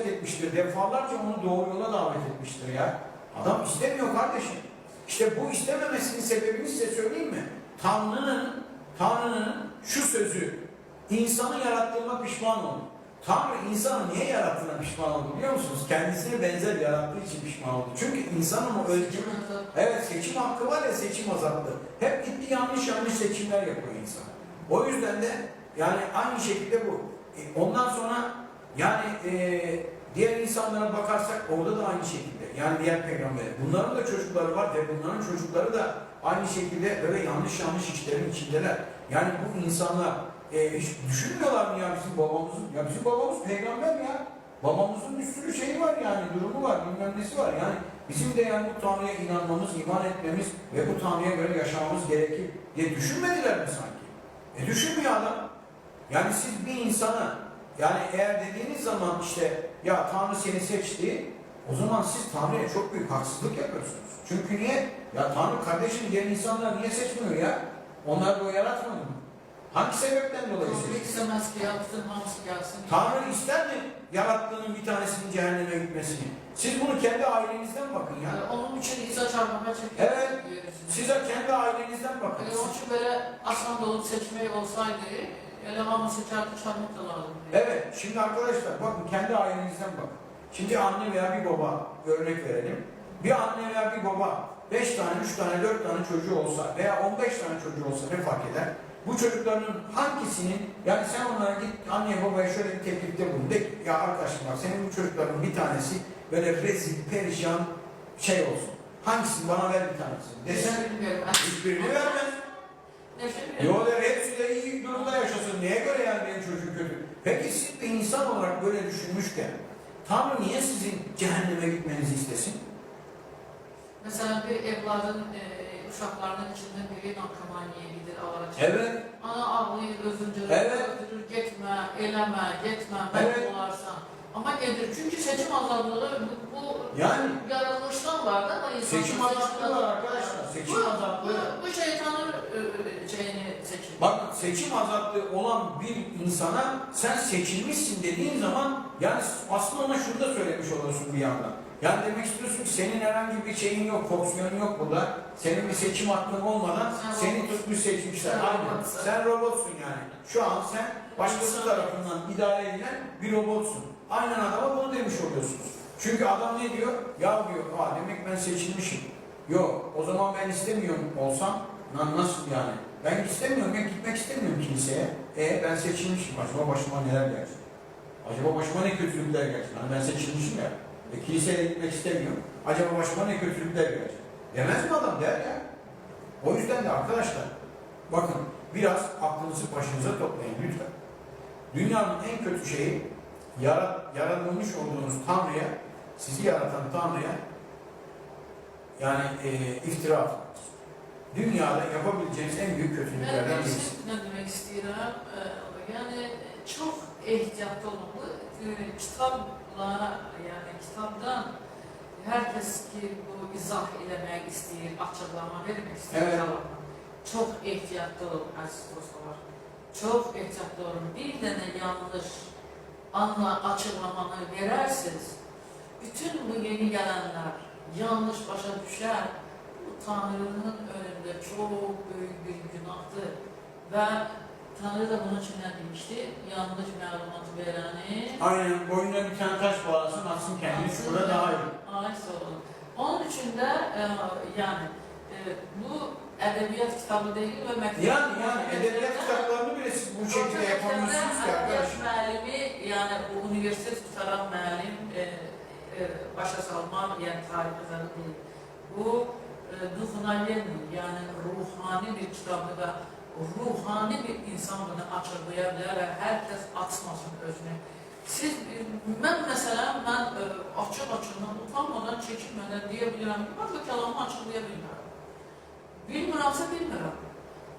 etmiştir. Defalarca onu doğru yola davet etmiştir ya. Adam istemiyor kardeşim. İşte bu istememesinin sebebini size söyleyeyim mi? Tanrı'nın Tanrı'nın şu sözü insanı yarattığıma pişman oldu. Tanrı insanı niye yarattığına pişman oldu biliyor musunuz? Kendisine benzer yarattığı için pişman oldu. Çünkü insanın o özgür Evet seçim hakkı var ya seçim azalttı. Hep gitti yanlış yanlış seçimler yapıyor insan. O yüzden de yani aynı şekilde bu. E, ondan sonra yani e, diğer insanlara bakarsak orada da aynı şekilde. Yani diğer peygamber. Bunların da çocukları var ve bunların çocukları da aynı şekilde böyle yanlış yanlış işlerin içindeler. Yani bu insanlar e, hiç düşünmüyorlar mı ya bizim babamızın? Ya bizim babamız peygamber ya. Babamızın bir sürü şeyi var yani, durumu var, bilmem nesi var. Yani bizim de yani bu Tanrı'ya inanmamız, iman etmemiz ve bu Tanrı'ya göre yaşamamız gerekir diye düşünmediler mi sanki? E düşünmüyor adam. Yani siz bir insana, yani eğer dediğiniz zaman işte ya Tanrı seni seçti, o zaman siz Tanrı'ya çok büyük haksızlık yapıyorsunuz. Çünkü niye? Ya Tanrı kardeşim diğer insanlar niye seçmiyor ya? Onlar da o yaratmadı mı? Hangi sebepten dolayı seçti? istemez ki yapsın, hamısı gelsin. Tanrı ister mi yarattığının bir tanesinin cehenneme gitmesini? Siz bunu kendi ailenizden bakın ya. Yani onun için İsa çarmıha çekiyor. Evet. Size kendi ailenizden bakın. Yani onun için böyle asan dolup seçmeyi olsaydı, hamısı çarpı çarmıh da lazım. Evet, şimdi arkadaşlar bakın kendi ailenizden bakın. Şimdi anne veya bir baba örnek verelim. Bir anne veya bir baba 5 tane, 3 tane, 4 tane çocuğu olsa veya 15 tane çocuğu olsa ne fark eder? Bu çocukların hangisinin, yani sen onlara git anneye babaya şöyle bir teklifte bulun. De ki, ya arkadaşım bak senin bu çocukların bir tanesi böyle rezil, perişan şey olsun. Hangisini bana ver bir tanesini. Desen hiçbirini vermez. Nefret Yo der hepsi de iyi durumda yaşasın. Neye göre yani benim çocuğum kötü? Peki siz bir insan olarak böyle düşünmüşken Tanrı niye sizin cehenneme gitmenizi istesin? Mesela bir evladın e, uşaklarının içinde biri narkomaniye gider alarak. Evet. Ana ağlayır, özündürür, Evet. öldürür, gitme, eleme, gitme, Evet. ben olarsan. Ama gelir. Çünkü seçim azadlığı bu, bu Yani yaratılıştan var da ama insanın seçim azaplığı var arkadaşlar. Seçim Bu, bu, bu şeytanın e, şeyini seçim. Azaplığı olan bir insana sen seçilmişsin dediğin zaman yani aslında ona şunu da söylemiş oluyorsun bir yandan. Yani demek istiyorsun ki senin herhangi bir şeyin yok, fonksiyonun yok burada. Senin bir seçim hakkın olmadan Sen seni tutmuş seçmişler. Sen Aynen. robotsun. Sen robotsun yani. Şu an sen başkası tarafından idare edilen bir robotsun. Aynen adama bunu demiş oluyorsunuz. Çünkü adam ne diyor? Ya diyor, Aa, demek ben seçilmişim. Yok, o zaman ben istemiyorum olsam, lan nasıl yani? Ben istemiyorum, ben gitmek istemiyorum kiliseye. E ben seçilmişim, acaba başıma neler gelecek? Acaba başıma ne kötülükler gelecek? Hani ben seçilmişim ya. E, kiliseye gitmek istemiyorum. Acaba başıma ne kötülükler gelecek? Demez mi adam? Der ya. O yüzden de arkadaşlar, bakın biraz aklınızı başınıza toplayın lütfen. Dünyanın en kötü şeyi, yarat, yaratılmış olduğunuz Tanrı'ya, sizi yaratan Tanrı'ya yani e, iftira atmaktır. Dünyada yapabileceğiniz en büyük kötülüklerden Ben birisi. şey ne demek istiyorum? Ee, Yani çok ehtiyatlı olun. Bu e, kitapla yani kitaptan herkes ki bu izah eləmək istəyir, açıqlama vermək istəyir. Evet. Çok ehtiyatlı olun əziz dostlar. Çok ehtiyatlı olun. Bir dənə yanlış anla açıqlamanı verərsiniz, bütün bu yeni gələnlər yanlış başa düşər. Bu Tanrı'nın önünde çok büyük bir günahtır. Ve Tanrı da bunun için ne demişti? Yanlış malumat vereni Aynen boynuna bir tane taş bağlasın atsın kendini çukura daha iyi. ait olun. Onun için de e, yani e, bu edebiyat kitabı değil ve mektep. Yani yani edebiyat kitaplarını bile siz bu şekilde yapamıyorsunuz ki arkadaşım. müəllimi, yani bu üniversitet tutaran müəllim e, e, başa salma, yani tarih kazanı değil. Bu e, Duhunaleni, yani ruhani bir kitabı da ruhani bir insan bunu açıklaya bilər və herkes açmasın özünü. Siz, mən məsələn, mən e, açıq-açığından, utanmadan, çəkinmədən deyə bilirəm ki, bax, bu kəlamı açıqlaya bilmirəm. Bilmirəmsə bilmirəm.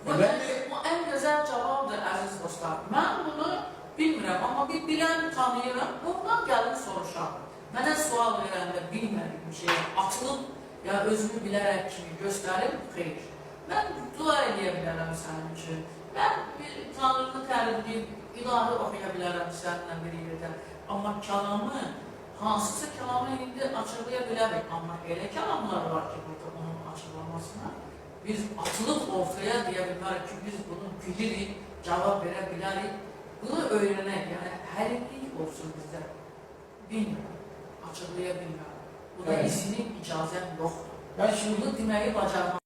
Bu, E, ben ən, de- bu ən gözəl cavabdır, əziz dostlar. Mən bunu bilmirəm, amma bir bilən tanıyıram, ondan gəlin soruşam. Mənə sual verəndə bilmədiyim şeyə atılıb, ya özümü bilərək kimi göstərib, xeyr. Mən dua edə bilərəm sənin üçün. Mən bir Tanrını tərifləyib, ilahi oxuya bilərəm səninlə bir yerdə. Amma kəlamı, hansısa kəlamı indi açıqlaya bilərik. Amma elə kəlamlar var ki, burada onun açıqlamasına biz atılıb ortaya deyə bilmərik ki, biz bunu bilirik, cavab verə bilərik. Bunu öyrənək, yəni həlimlik olsun bizdə. Bilmirəm, açıqlaya bilmirəm. Buna Evet. izini icazəm yoxdur. Ben şimdi Bunu deməyi bacarmaq